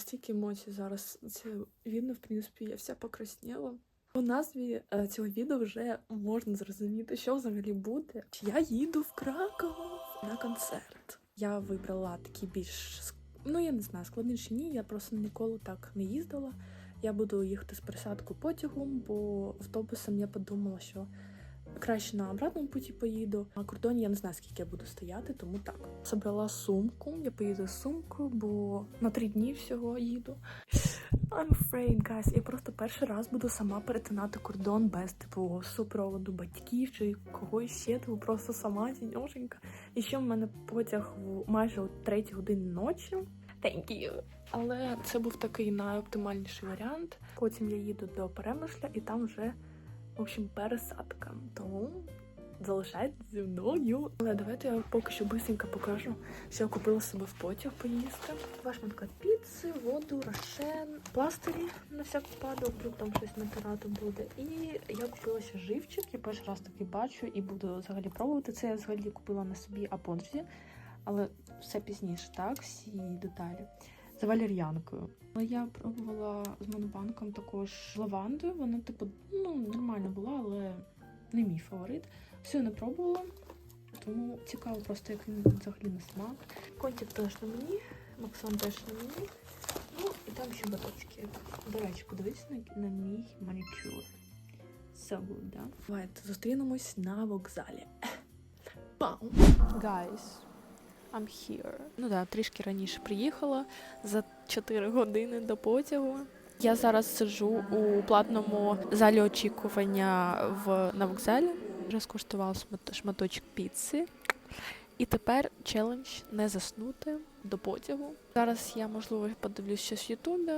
стільки емоцій зараз. Це видно, в принципі, я вся покрасніла. У назві е, цього відео вже можна зрозуміти, що взагалі буде. Я їду в Краков на концерт. Я вибрала такі більш ну я не знаю, складніші ні. Я просто ніколи так не їздила. Я буду їхати з пересадкою потягом, бо автобусом я подумала, що краще на обратному путі поїду. На кордоні я не знаю, скільки я буду стояти, тому так. Забрала сумку. Я поїду з сумкою, бо на три дні всього їду. I'm afraid, guys. Я просто перший раз буду сама перетинати кордон без типу супроводу батьків чи когось ще, типу просто сама тіньошенька. І ще в мене потяг в майже о третій годині ночі. Thank you. Але це був такий найоптимальніший варіант. Потім я їду до Перемишля і там вже, в общем, пересадка. Тому залишайтесь зі мною. Але давайте я поки що бисенько покажу, що я купила собі в потяг поїсти. Два шматка піци, воду, рошен, пластирі на всяк випадок, вдруг там щось натирати буде. І я купила ще живчик. Я перший раз такий бачу і буду взагалі пробувати. Це я взагалі купила на собі апонжі, але все пізніше, так, всі деталі. Валер'янкою. Але я пробувала з монобанком також лавандою. Вона, типу, ну, нормально була, але не мій фаворит. Все не пробувала, тому цікаво просто, як він взагалі на смак. Контик теж на мені, Максон теж на мені. Ну і там ще баточки. До речі, подивіться на, на мій манікюр. So good, да? Давайте зустрінемось на вокзалі. Пау! Guys, I'm here. Ну да, трішки раніше приїхала за 4 години до потягу. Я зараз сиджу у платному залі очікування в на вокзалі. Вже скуштувала шматочок піци. І тепер челендж не заснути до потягу. Зараз я, можливо, подивлюсь щось в Ютубі,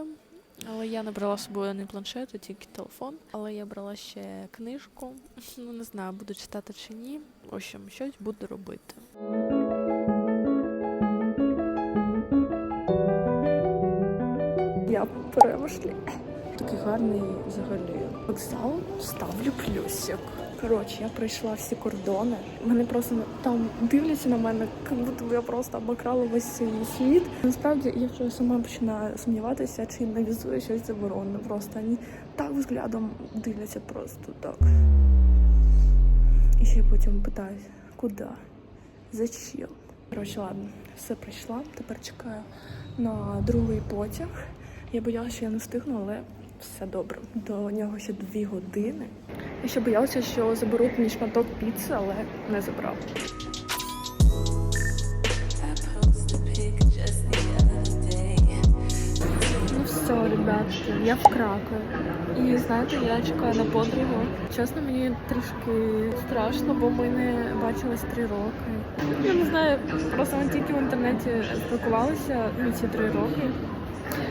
але я не брала з собою не планшет, а тільки телефон. Але я брала ще книжку. Ну не знаю, буду читати чи ні. В общем, щось буду робити. Я перемишлі. Такий гарний взагалі вокзал. Ставлю плюсик. Коротше, я пройшла всі кордони. Вони просто там дивляться на мене, як будто я просто обокрала весь свій світ. Насправді я вже сама починаю сумніватися, чи не візує щось заборонене. Просто вони так взглядом дивляться просто так. І ще потім питають, куди? Зачем? Коротше, ладно, все пройшла. Тепер чекаю на другий потяг. Я боялася, що я не встигну, але все добре. До нього ще дві години. Я ще боялася, що заберуть мій шматок піци, але не забрав. Ну все, ребятки, я в Кракові. І знаєте, я чекаю на подругу. Чесно, мені трішки страшно, бо ми не бачились три роки. Я не знаю, просто ми тільки в інтернеті спілкувалися ну, ці три роки.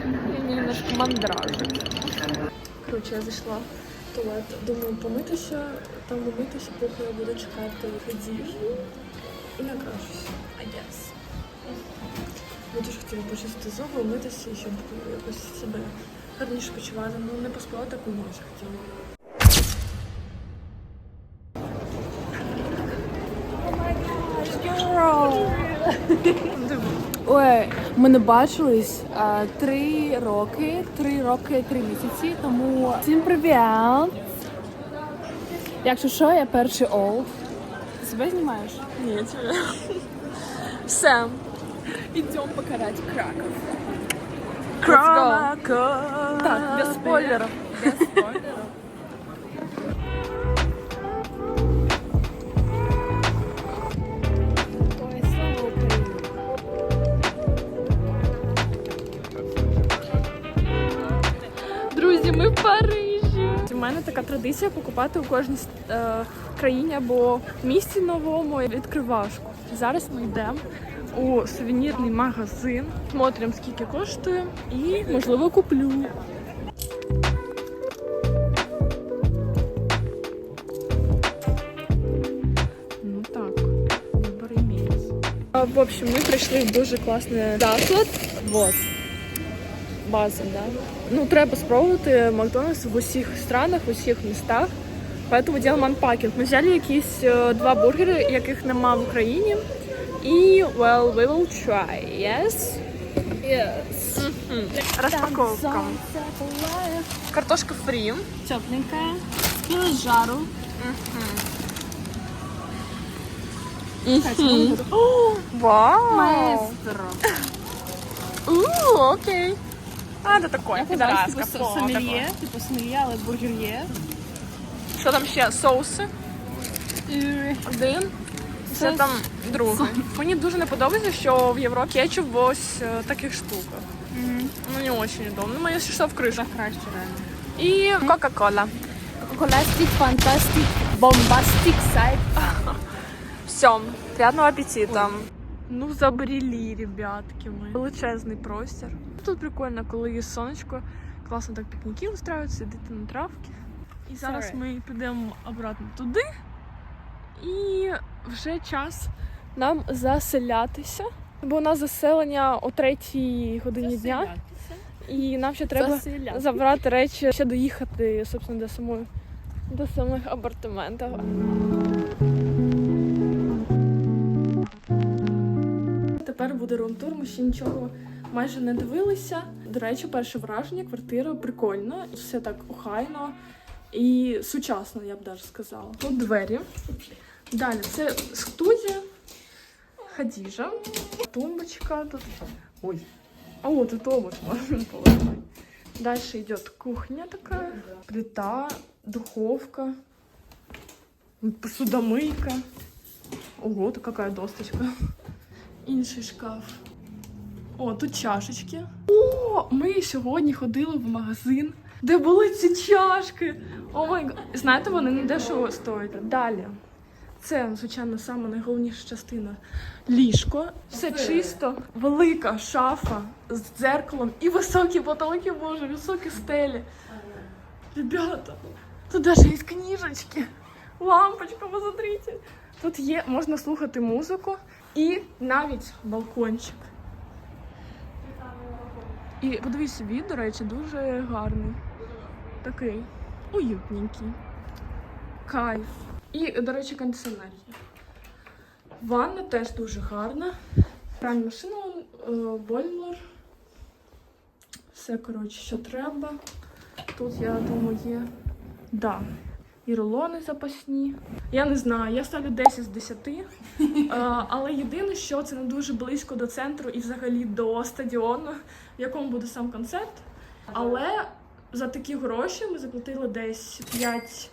І мені немножко мандражить. Коротше, я зайшла в туалет. Думаю, помитися, там умитися, поки я буду чекати водію. І накрашуся, I guess. Я дуже хотіла почистити зуби, умитися, щоб якось себе гарніше почувати. Ну не поспала таку ніч хотіла. Ой, ми не бачились а, три роки, три роки, три місяці. Тому всім привіт! Якщо що, я перший олд. Ти себе знімаєш? Ні, тебе. Все. Ідемо покарати Краков. Краков. Так, без спойлерів. Без спойлерів. Така традиція покупати у кожній е, країні або місті новому відкривашку. Зараз ми йдемо у сувенірний магазин, смотримо скільки коштує і можливо куплю. Ну так, вибор імеється. В общем, ми прийшли в дуже класний заклад. Вот база, да. Ну, треба спробувати Макдональдс в усіх странах, в усіх містах. Поэтому делаем анпакінг. Ми взяли якісь е, два бургери, яких нема в Україні. І, well, we will try, yes? Yes. Распаковка. Картошка фрі. Тепленькая. Скинула с жару. Вау! Маэстро. Ууу, окей. А, це таке, Типу підараска. сомельє, типу сомельє, але бургер'є. Що там ще? Соуси? Один. Це там другий. Мені дуже не подобається, що в євро кетчуп в ось е, таких штуках. Ну, не очень удобно. Ну, моє що в кришах. Краще реально. І Кока-Кола. Колестик, фантастик, бомбастик, сайт. Все, приятного аппетита. Ну, забрели, ребятки ми. Величезний простір. Тут прикольно, коли є сонечко, класно так пікніки устраивают, сидіти на травці. І зараз Sorry. ми підемо обратно туди. І вже час нам заселятися. Бо у нас заселення о третій годині дня, і нам ще треба забрати речі, ще доїхати, собственно, до самої до самих апартаментів. Тепер буде рум-тур, ми ще нічого майже не дивилися. До речі, перше враження, квартира прикольна, все так охайно і сучасно, я б навіть сказала. Тут двері. Далі це студія, Хадіжа, тумбочка тут. Ой. А о, тут обувь можна положити. Дальше идет кухня такая, плита, духовка, посудомийка. Ого, тут какая досточка. Інший шкаф. О, тут чашечки. О, ми сьогодні ходили в магазин, де були ці чашки. О май гад. Знаєте, вони не дешево стоять. Далі. Це, звичайно, саме найголовніша частина. Ліжко. Все чисто, велика шафа з дзеркалом і високі потолки, боже, високі стелі. Ребята, тут даже є книжечки. Лампочка, посмотрите. Тут є, можна слухати музику і навіть балкончик. І подивіться, від, до речі, дуже гарний. Такий уютненький. Кайф. І, до речі, кондиціонер. Ванна теж дуже гарна. Пральна машина, е, бойлер. Все, коротше, що треба. Тут, я думаю, є. Да. І рулони запасні. Я не знаю, я ставлю 10 з 10. Е, але єдине, що це не дуже близько до центру і взагалі до стадіону, в якому буде сам концерт. Але за такі гроші ми заплатили десь 5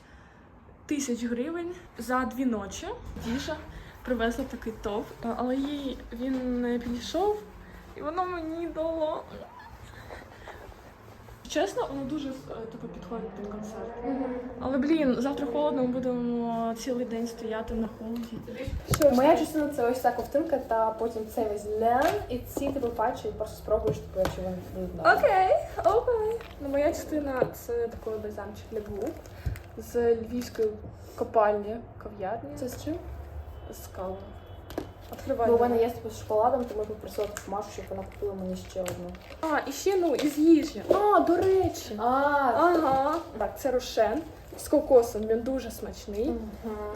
тисяч гривень за дві ночі. Діжа привезла такий топ, е, але їй він не підійшов, і воно мені дало. Чесно, воно дуже е, типу, підходить під концерт. Але блін, завтра холодно, ми будемо цілий день стояти на холоді. Моя частина це ось ця ковтинка, та потім цей весь лен, і ці типу патчі, і просто спробуєш, типу, чи вони будуть. Окей, окей. Ну, моя частина це такий бальзамчик для губ з львівської копальні кав'ярні. Це з чим? з кавою. Бо у мене є з шоколадом, тому я попросила Машу, щоб вона купила мені ще одну. А, і ще ну із їжі. А, до речі. А, Ага. Так, це рошен з кокосом. Він дуже смачний.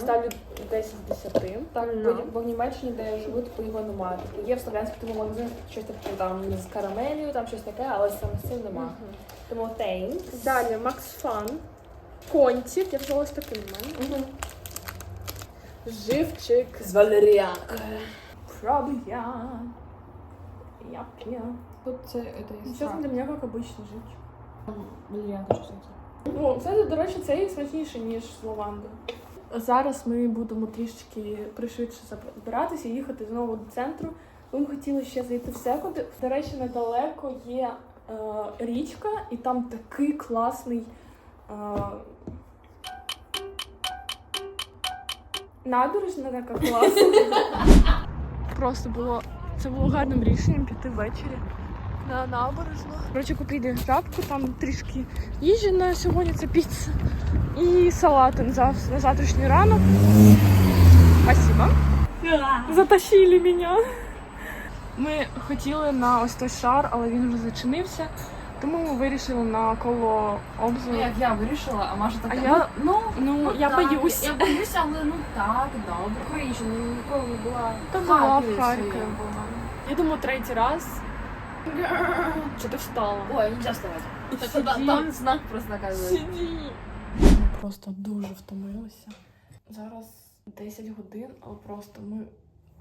Ставлю 10 з 10. Так, Ну. бо, бо в Німеччині, де я живу, типу його немає. Типу, є в слов'янських тому магазинах щось таке там з карамелью, там щось таке, але саме з цим немає. Тому thanks. Далі Макс Фан. Контик. Я взяла ось такий в мене. Живчик. З валеріанкою. Пробия. Я п'я. Тут це, це Сейчас для меня как обычно жить. Валеріанка щось таке. Ну, це, до речі, цей смачніше, ніж з лаванди. Зараз ми будемо трішечки пришвидше збиратися і їхати знову до центру. Ми б хотіли ще зайти в секунди. До речі, недалеко є е, річка, і там такий класний. Е, набережна така класна. Просто було це було гарним рішенням піти ввечері на набережну. Коротше, купили жабку, там трішки їжі на сьогодні, це піца. І зав... на завтрашній ранок. Спасибо. Затащили мене. Ми хотіли на ось той шар, але він вже зачинився. Тому ми вирішили на коло обзору. Як я вирішила, а Маша така, А я, ну, ну, я так, боюсь. Я боюся, але ну так, добре. Хоріше, ну ніколи не була. Та в була в Харкові була. Я думаю, третій раз. Чи ти встала? Ой, нельзя вставать. Сиди. Там, там знак просто наказывает. Сиді. Ми просто дуже втомилися. Зараз 10 годин, але просто ми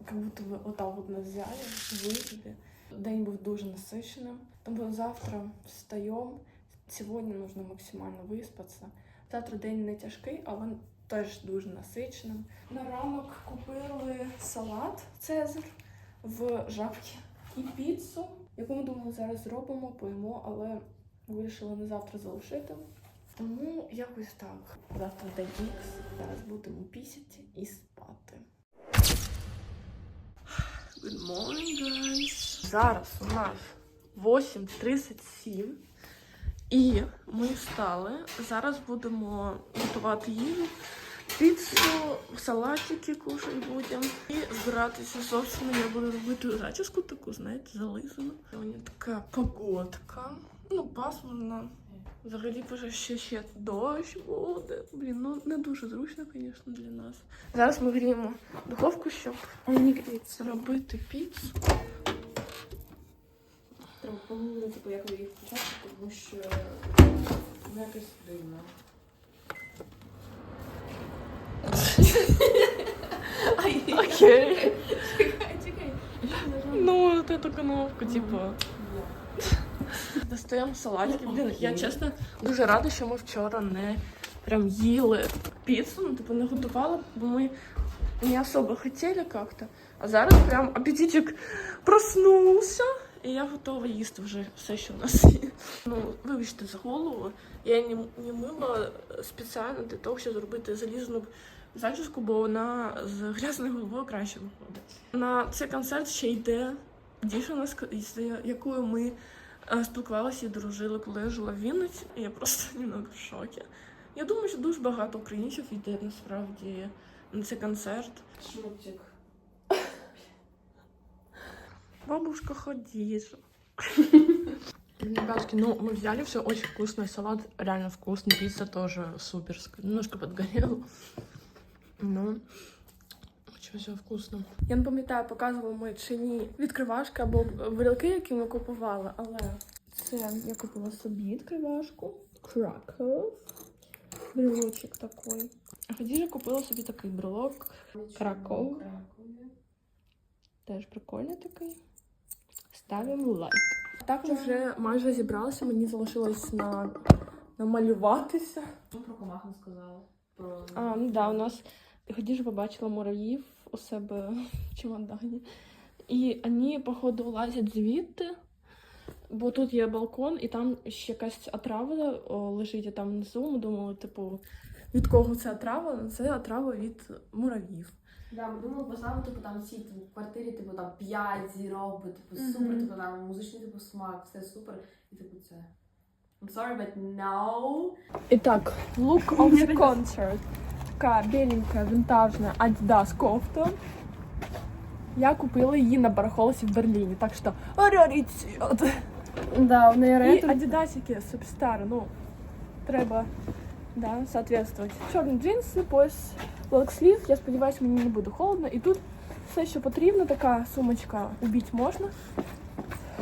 як будто би отак от на зяві, виїзді. День був дуже насиченим. Тому завтра встаємо. Сьогодні нужно максимально виспатися. Завтра день не тяжкий, але теж дуже насиченим. На ранок купили салат Цезар в жабці і піцу, яку ми думали зараз зробимо, поїмо, але вирішили на завтра залишити. Тому якось так. Завтра день ікс. Зараз будемо пісяти і спати. Good morning, guys. Зараз у нас 8.37. І ми встали. Зараз будемо готувати їжу. Піцу, салатики кушати будемо. І збиратися. Собственно, я буду робити зачіску таку, знаєте, зализану. Сьогодні така погодка. Ну, пасмурно. Взагалі вже ще ще дощ буде. Блін, ну не дуже зручно, звісно, для нас. Зараз ми гріємо духовку, щоб робити піцу. Треба помилити, типу, як ви їх почати, тому що ну, якось дивно. Окей. Ну, от эту кнопку, типу. Достаємо салатики. Блін, я чесно дуже рада, що ми вчора не прям їли піцу, ну, типу, не готували, бо ми не особо хотіли как-то. А зараз прям апетитик проснувся. І я готова їсти вже все, що в нас є. Ну, вибачте за голову. Я не, не мила спеціально для того, щоб зробити залізну зачіску, бо вона з грязною головою краще виходить. На цей концерт ще йде дівчина, з якою ми е, спілкувалися і дружили, коли я жила в Вінниці. Я просто немного в шокі. Я думаю, що дуже багато українців йде насправді на цей концерт. Шмутик. Бабушка Хадижа. Ребятки, ну мы взяли все очень вкусный салат, реально вкусный, пицца тоже суперская, немножко подгорела. Ну, очень все вкусно. Я не пам'ятаю, показували ми чи ні відкривашки або брілки, які ми купували, але це я купила собі відкривашку. Краков. Брелочок такий. А Хадіжа купила собі такий брелок. Краков. Теж прикольний такий. Ставимо лайк. Так вже майже зібралися, мені залишилось на... намалюватися. Ну, про комах не сказала. Про... А, ну да, у нас Хадіжа побачила мурав'їв у себе в чемодані. І вони, походу, лазять звідти, бо тут є балкон, і там ще якась отрава лежить а там внизу. Ми думали, типу, від кого це отрава? Це отрава від мурав'їв. Да, ми думали поставити, типу, там всі типу, в квартирі, типу, там 5 зірок, бо, типу, Мгм. супер, типу, там музичний, типу, смак, все супер. І, типу, це... I'm sorry, but no. І так, look of the concert. Така біленька, вінтажна Adidas кофта. Я купила її на барахолці в Берліні, так що раритет. Да, в неї І ретро. адідасики суперстар, ну, треба, да, соответствовать. Чорні джинси, пояс лонгслів, я сподіваюся, мені не буде холодно. І тут все, що потрібно, така сумочка убити можна.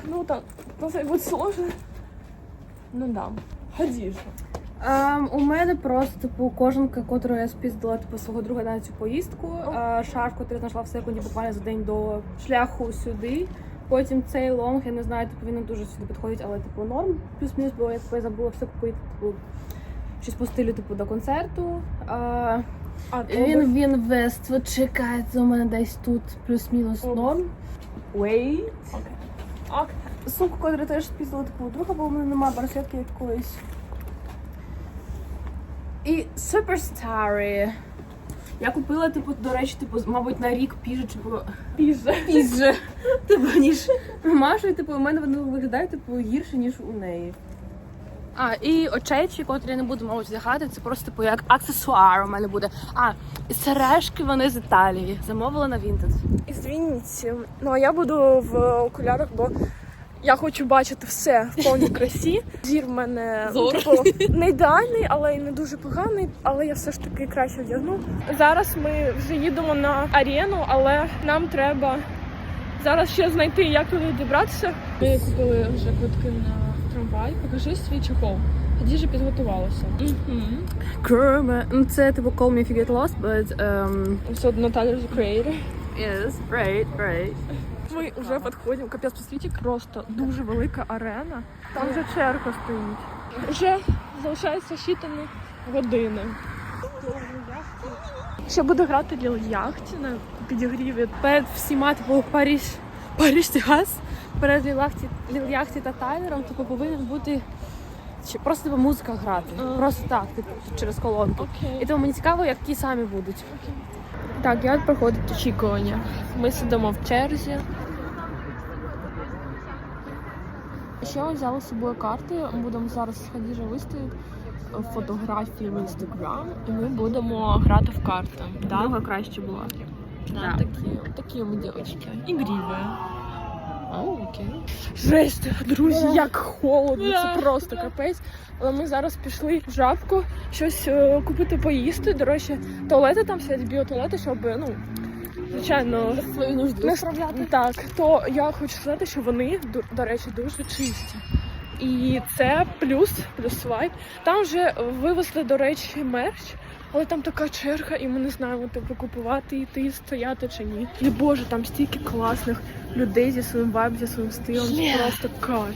Ну, там, ну, це буде сложно. Ну, да. Ходіжа. Ем, у мене просто типу кожанка, котру я спіздила типу, свого друга на цю поїздку. Е, шарф, котрий я знайшла в секунді буквально за день до шляху сюди. Потім цей лонг, я не знаю, типу він не дуже сюди підходить, але типу норм. Плюс-мінус, бо я типу, я забула все купити, типу, щось по стилю, типу, до концерту. Е, А, він він вест, чекайте, у мене десь тут плюс-мінус норм. Wait. Ок. Сумку, котру теж спіздила типу, друга, бо у мене немає браслетки якоїсь. І суперстари. Я купила, типу, до речі, типу, мабуть, на рік піже, типу, піже. пізже. Типу, ніж Машу, і типу, у мене вони виглядають, типу, гірше, ніж у неї. А, і очечі, котрі я не буду, мабуть, вдягати, це просто типу як аксесуар у мене буде. А, і сережки вони з Італії. Замовила на Vinted. Із Вінниці. Ну а я буду в окулярах, бо я хочу бачити все в повній красі. Зір в мене ну, типу, не ідеальний, але й не дуже поганий. Але я все ж таки краще вдягну. Зараз ми вже їдемо на арену, але нам треба Зараз ще знайти, як туди дібратися. Ми купили вже квитки на трамвай. Покажи свій чехол. Тоді вже підготувалася. Kurma. Ну, це типу Call Me If You Get Lost, but um, Все одно Tyler the Creator. yes, right, right. Ми вже підходимо. Капець по світі просто дуже велика арена. Там вже черга стоїть. Вже залишається щитані години. Ще буду грати Ліл Яхті на підігріві. Перед всіма, типу, Париж, Париж, Техас, перед Ліл-Яхті, та Тайлером, типу, повинен бути просто типу, музика грати. А. Просто так, типу, через колонку. Окей. І тому мені цікаво, які самі будуть. Так, як проходить очікування? Ми сидимо в черзі. Ще ось взяли з собою карти. Ми будемо зараз Хадіжа виставити фотографії в інстаграм, і ми будемо грати в карти. Да? краще була. Да, Такі, такі ми дівчатки. Ігріві. Жесть, друзі, як холодно, це просто капець. Але ми зараз пішли в жабку щось е, купити поїсти. До речі, туалети там сидять біотуалети, щоб ну. Звичайно, Свою нужду не справляти. так, то я хочу сказати, що вони до, до речі дуже чисті. І це плюс, плюс вайп. Там вже вивезли, до речі, мерч, але там така черга, і ми не знаємо, типу, купувати, йти, стояти чи ні. І боже, там стільки класних людей зі своїм вайбом, зі своїм стилем. Це просто кайф.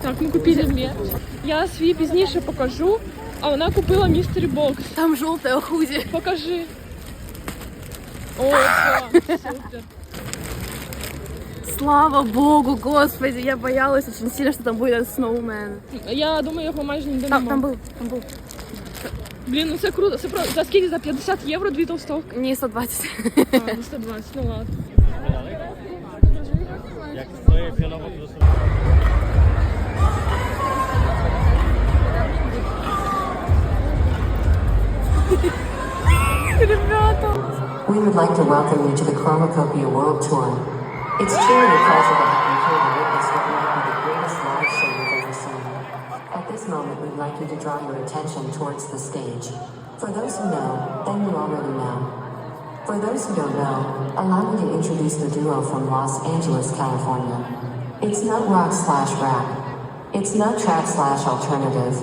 Так, ми купили мерч. Я свій пізніше покажу, а вона купила містері бокс. Там жовте худі. Покажи. О, клас, супер. Слава Богу, господи, я боялась очень сильно, что там будет сноумен. Я думаю, його майже ніде Там, нема. там был, там был. Блін, ну це круто. Це про за скільки? За 50 євро дві толстовки? Не 120. А, ну 120, ну ладно. We would like to welcome you to the Chromacopia World Tour. It's truly a pleasure to have you here to witness what might be the greatest live show you've ever seen. At this moment, we'd like you to draw your attention towards the stage. For those who know, then you already know. For those who don't know, allow me to introduce the duo from Los Angeles, California. It's not rock slash rap. It's not trap slash alternative.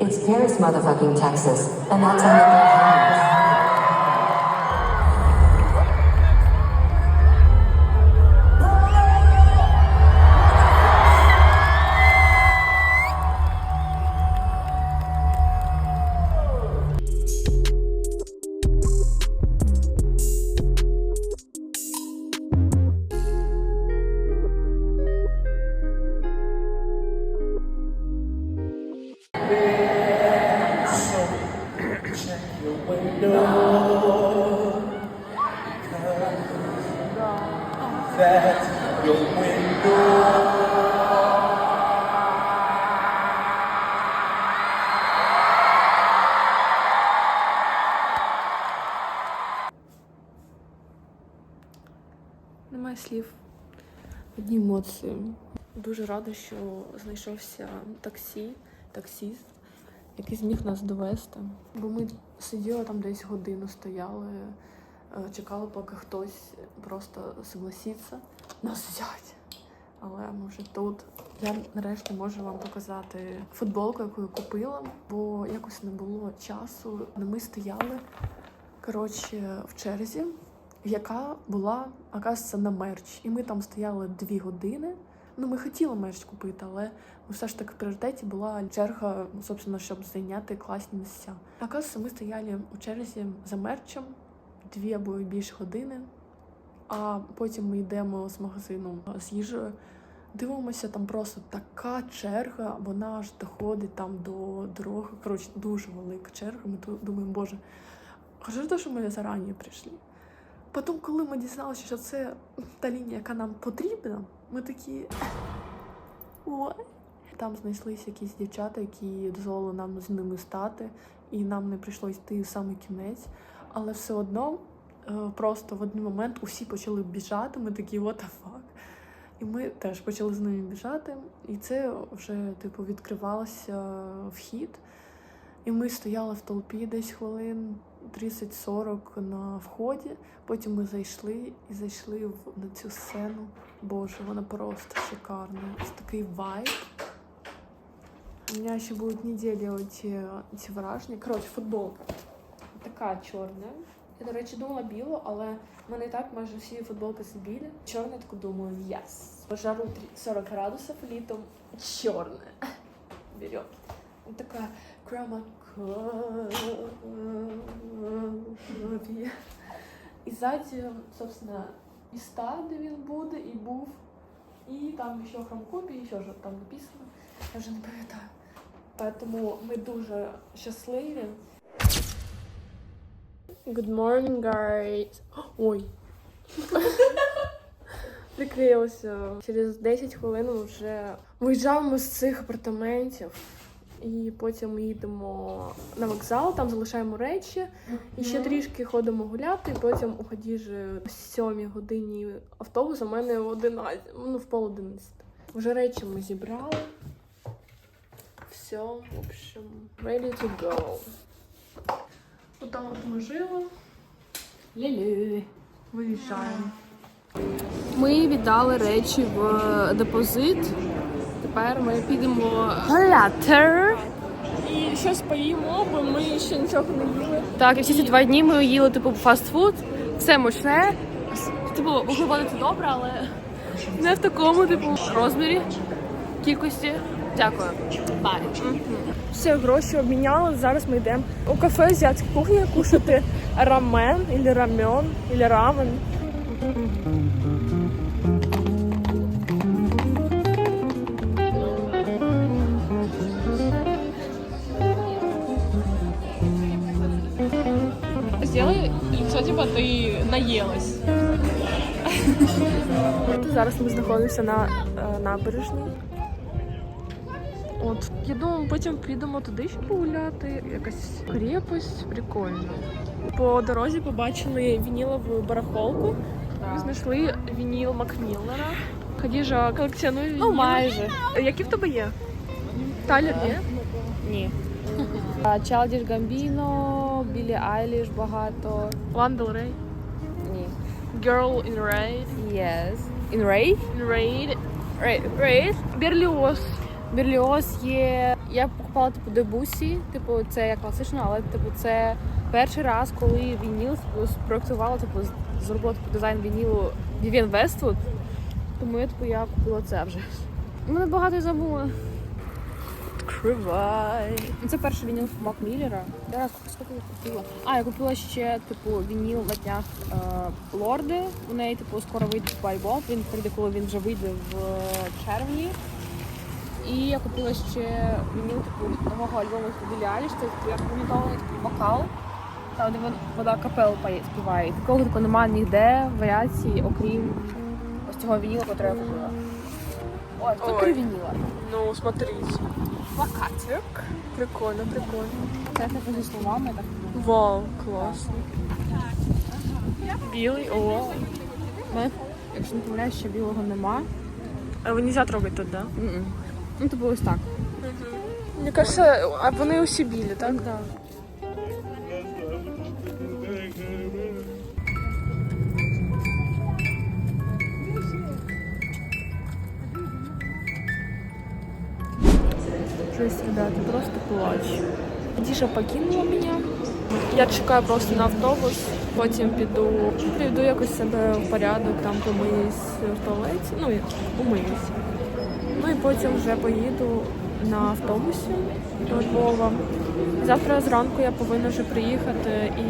It's Paris motherfucking Texas, and that's Немає слів. Одні емоції. Дуже рада, що знайшовся таксі, таксіст, який зміг нас довести. Бо ми сиділи там десь годину, стояли, е, чекали, поки хтось просто согласиться нас взяти. Але ми вже тут. Я нарешті можу вам показати футболку, яку я купила, бо якось не було часу. Ми стояли коротше в черзі яка була, оказується, на мерч. І ми там стояли дві години. Ну, ми хотіли мерч купити, але все ж таки в пріоритеті була черга, собственно, щоб зайняти класні місця. Оказується, ми стояли у черзі за мерчем дві або більше години, а потім ми йдемо з магазину з їжею. Дивимося, там просто така черга, вона аж доходить там до дороги. Коротше, дуже велика черга. Ми думаємо, боже, хорошо, те, що ми зарані прийшли. Потім, коли ми дізналися, що це та лінія, яка нам потрібна, ми такі. Там знайшлися якісь дівчата, які дозволили нам з ними стати, і нам не прийшлось йти в самий кінець. Але все одно, е, просто в один момент усі почали біжати. Ми такі what the fuck. І ми теж почали з ними біжати. І це вже, типу, відкривався вхід. І ми стояли в толпі десь хвилин 30-40 на вході. Потім ми зайшли і зайшли в, на цю сцену. Боже, вона просто шикарна. Ось такий вайб. У меня ще будуть неділі оці, ці враження. Коротше, футболка. Така чорна. Я, до речі, думала білу, але в мене і так майже всі футболки це білі. Чорна, таку думаю, єс. По жару 40 градусів літом чорне. Берем. Вот хромакопия. І ззаді, собственно, міста, де він буде, і був. І там ще хромкопії, ще що там написано. Я вже не пам'ятаю. Тому ми дуже щасливі. Good morning, guys. Ой. Приклеїлося. Через 10 хвилин вже виїжджаємо з цих апартаментів. І потім ми їдемо на вокзал, там залишаємо речі, і ще трішки ходимо гуляти, і потім у Хадіжі о 7 годині автобус, в мене в 11, ну в пол 11. Вже речі ми зібрали. Все, в общем, ready to go. Отам от ми жили. Лі-лі. Виїжджаємо. Ми віддали речі в депозит. Тепер ми підемо гуляти. І щось поїмо, бо ми ще нічого не їли. Так, і всі ці два дні ми їли типу фастфуд, все мощне. Типу, вуглеводи це добре, але не в такому типу розмірі, кількості. Дякую. Бай. Всі гроші обміняли. Зараз ми йдемо у кафе азіатської кухні кушати рамен, або рамен, або рамен. Сделай лицо, типа ти наїлась. Зараз ми знаходимося на е, набережній. От, я думаю, потім підемо туди ще погуляти. Якась крепость, прикольно. По дорозі побачили вінілову барахолку. Ми знайшли вініл Макміллера. Хадіжа колекціонує вініли. Ну, майже. Які в тебе є? Талер є? Ні. Чалдіш Гамбіно, Білі Айліш багато. Ландел Рей. Ні. Girl in Raid. Yes. In Ray? In Raid. Raid? Берліоз. Берліоз є. Я покупала типу дебусі, типу, це як класично, але типу це перший раз, коли вініл спроектувала, типу, зробила типу, дизайн вінілу Vivienne Westwood. Тому я типу я купила це вже. Мене багато й забула. Відкривай. Ну, Це перший вініл Мак Міллера. Я скільки я купила? А, я купила ще типу вініл на днях е, Лорди. У неї типу скоро вийде типу, альбом. Він прийде, коли він вже вийде в червні. І я купила ще вініл типу нового альбому Білі Аліш. Це типу, монітований такий вокал. Там де вон- вода капел пає- співає. Такого типу, немає ніде варіації, окрім ось цього вініла, який я купила. Ой, тут три вініла. Ну, смотрите. Плакатик. Прикольно, прикольно. Це типу зі словами так. Вау, класно. Білий, о. Мене, якщо не помиляюсь, ще білого нема. А його нельзя трогати тут, да? М-м. Ну, типу ось так. Мені кажется, а вони усі білі, так? Да. Ребята, просто плач. Діша покинула мене. Я чекаю просто на автобус, потім піду, приведу якось себе в порядок, там помиюсь в туалеті, ну, і умиюсь. Ну і потім вже поїду на автобусі до Львова. Завтра зранку я повинна вже приїхати і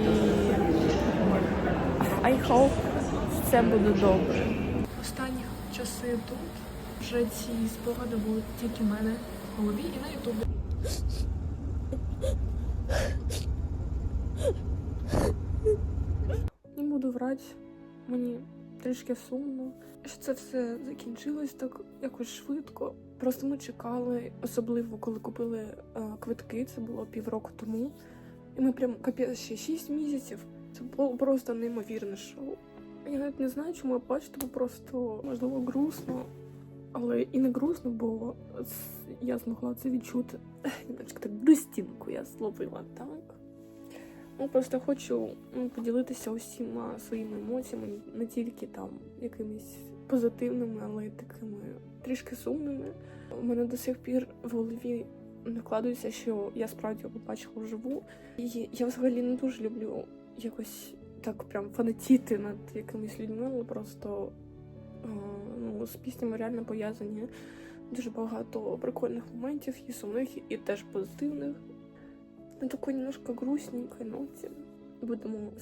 I hope все буде добре. Останні часи тут вже ці спогади будуть тільки в мене голові і на ютубі. Не буду врати, мені трішки сумно, що це все закінчилось так якось швидко. Просто ми чекали, особливо коли купили е, квитки, це було півроку тому. І ми прям капець ще 6 місяців. Це було просто неймовірне шоу. Я навіть не знаю, чому я плачу, тому просто можливо грустно. Але і не грустно, бо я змогла це відчути. Так грустинку я зловила, так. Ну, просто хочу ну, поділитися усіма своїми емоціями, не тільки там якимись позитивними, але й такими трішки сумними. У мене до сих пір в голові не вкладається, що я справді побачила вживу. І я взагалі не дуже люблю якось так прям фанатіти над якимись людьми, але просто е, з піснями реально пов'язані дуже багато прикольних моментів, і сумних, і теж позитивних. На такой немножко грустненькой ноті будемо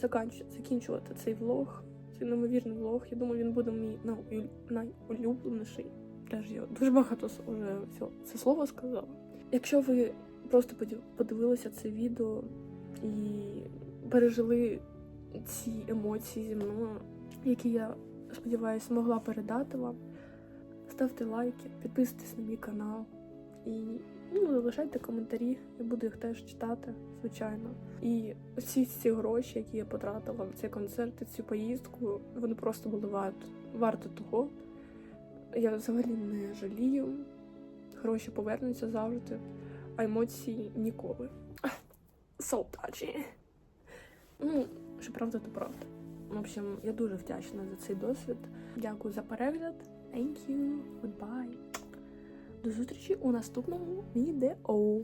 закінчувати цей влог. Цей неймовірний влог. Я думаю, він буде мій найулюбленіший. Теж я дуже багато вже це слово сказала. Якщо ви просто подивилися це відео і пережили ці емоції зі мною, які я сподіваюся змогла передати вам, ставте лайки, підписуйтесь на мій канал і ну, залишайте коментарі. Я буду їх теж читати, звичайно. І всі ці гроші, які я потратила на цей концерт, цю поїздку, вони просто були варто, варто того. Я взагалі не жалію. Гроші повернуться завжди, а емоції ніколи. So touchy. Ну, що правда, то правда. В общем, я дуже вдячна за цей досвід. Дякую за перегляд. Thank you. Goodbye. До зустрічі у наступному відео.